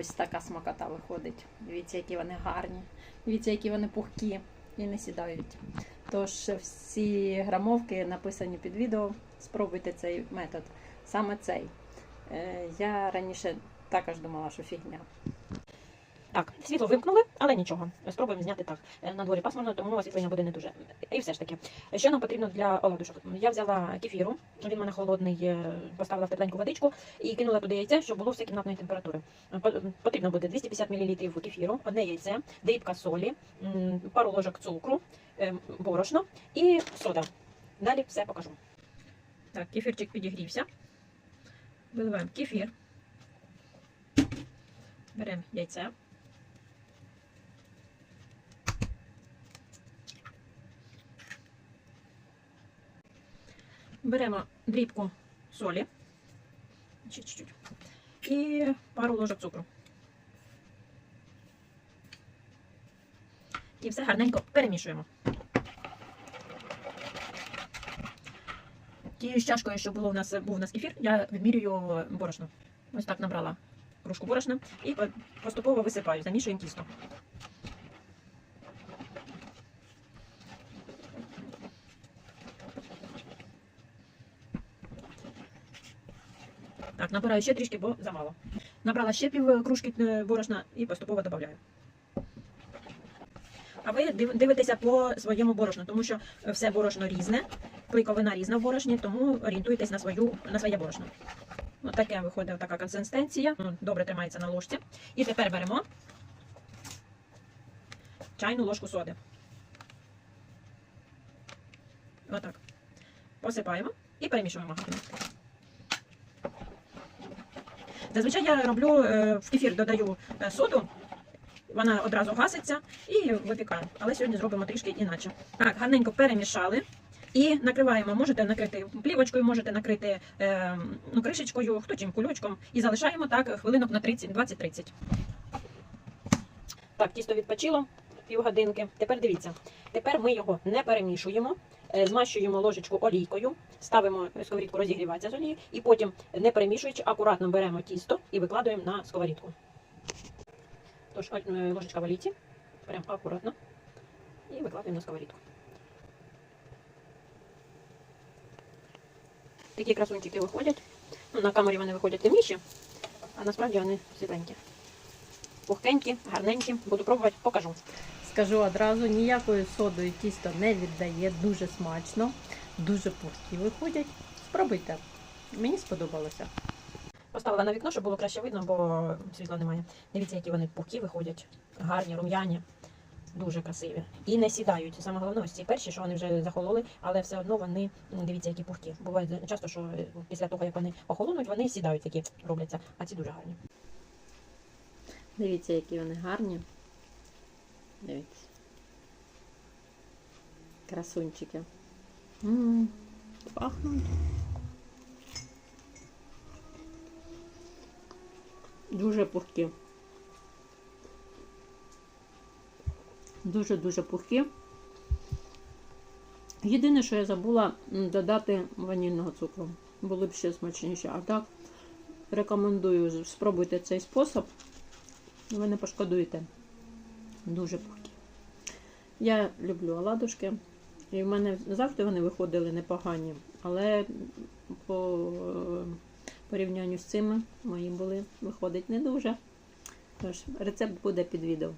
Ось така смакота виходить. Дивіться, які вони гарні. Дивіться, які вони пухкі і не сідають. Тож всі грамовки написані під відео. Спробуйте цей метод. Саме цей. Е, Я раніше також думала, що фігня. Так, світло вимкнули, але нічого. Спробуємо зняти так. Е, На дворі пасмурно, тому освітлення буде не дуже. І все ж таки, що нам потрібно для оладушок? Я взяла кефіру, він у мене холодний, е, поставила в тепленьку водичку і кинула туди яйце, щоб було все кімнатної температури. Е, Потрібно буде 250 мл кефіру, одне яйце, дрібка солі, пару ложок цукру, борошно і сода. Далі все покажу. Так, кефірчик підігрівся. Виливаємо кефір. Беремо яйце. Беремо дрібку солі. І пару ложок цукру. І все гарненько перемішуємо. Тією чашкою, що було у нас, був у нас кефір, я відмірюю борошно. Ось так набрала кружку борошна і поступово висипаю, замішуємо тісто. Так, набираю ще трішки, бо замало. Набрала ще пів кружки е, борошна і поступово додаю. А ви дивитеся по своєму борошну, тому що все борошно різне, клейковина різна в борошні, тому орієнтуйтесь на, свою, на своє борошно. Ось таке виходить така консистенція. Ну, Добре тримається на ложці. І тепер беремо чайну ложку соди. Отак. Посипаємо і перемішуємо. Зазвичай я роблю е, в кефір додаю е, соду, вона одразу гаситься і випікаю. Але сьогодні зробимо трішки іначе. Так, гарненько перемішали. І накриваємо, можете накрити плівочкою, можете накрити е, ну, кришечкою, хто чим кульочком. І залишаємо так хвилинок на 30, 20-30. Так, тісто відпочило півгодинки. Тепер дивіться. Тепер ми його не перемішуємо, змащуємо ложечку олійкою, ставимо сковорідку розігріватися з олією, і потім, не перемішуючи, акуратно беремо тісто і викладуємо на сковорідку. Тож е, ложечка в олійці, беремо акуратно і викладуємо на сковорідку. Такі красунчики виходять. Ну, на камері вони виходять темніші, а насправді вони світленькі. Пухкенькі, гарненькі. Буду пробувати, покажу. Скажу одразу, ніякою содою тісто не віддає, дуже смачно, дуже пухкі виходять. Спробуйте. Мені сподобалося. Поставила на вікно, щоб було краще видно, бо світла немає. Дивіться, які вони пухкі виходять, гарні, рум'яні, дуже красиві. І не сідають. Саме головне, ось ці перші, що вони вже захололи, але все одно вони, дивіться, які пухкі. Буває часто, що після того, як вони охолонуть, вони сідають, які робляться, а ці дуже гарні. Дивіться, які вони гарні. Дивіться. Красунчики. м пахнуть. Дуже пухкі. Дуже-дуже пухкі. Єдине, що я забула додати ванільного цукру. Було б ще смачніше. А так, рекомендую, спробуйте цей спосіб. Ви не пошкодуєте. Дуже пухкі. Я люблю оладушки. І в мене завжди вони виходили непогані, але по е, порівнянню з цими мої були виходить не дуже. Тож, рецепт буде під відео.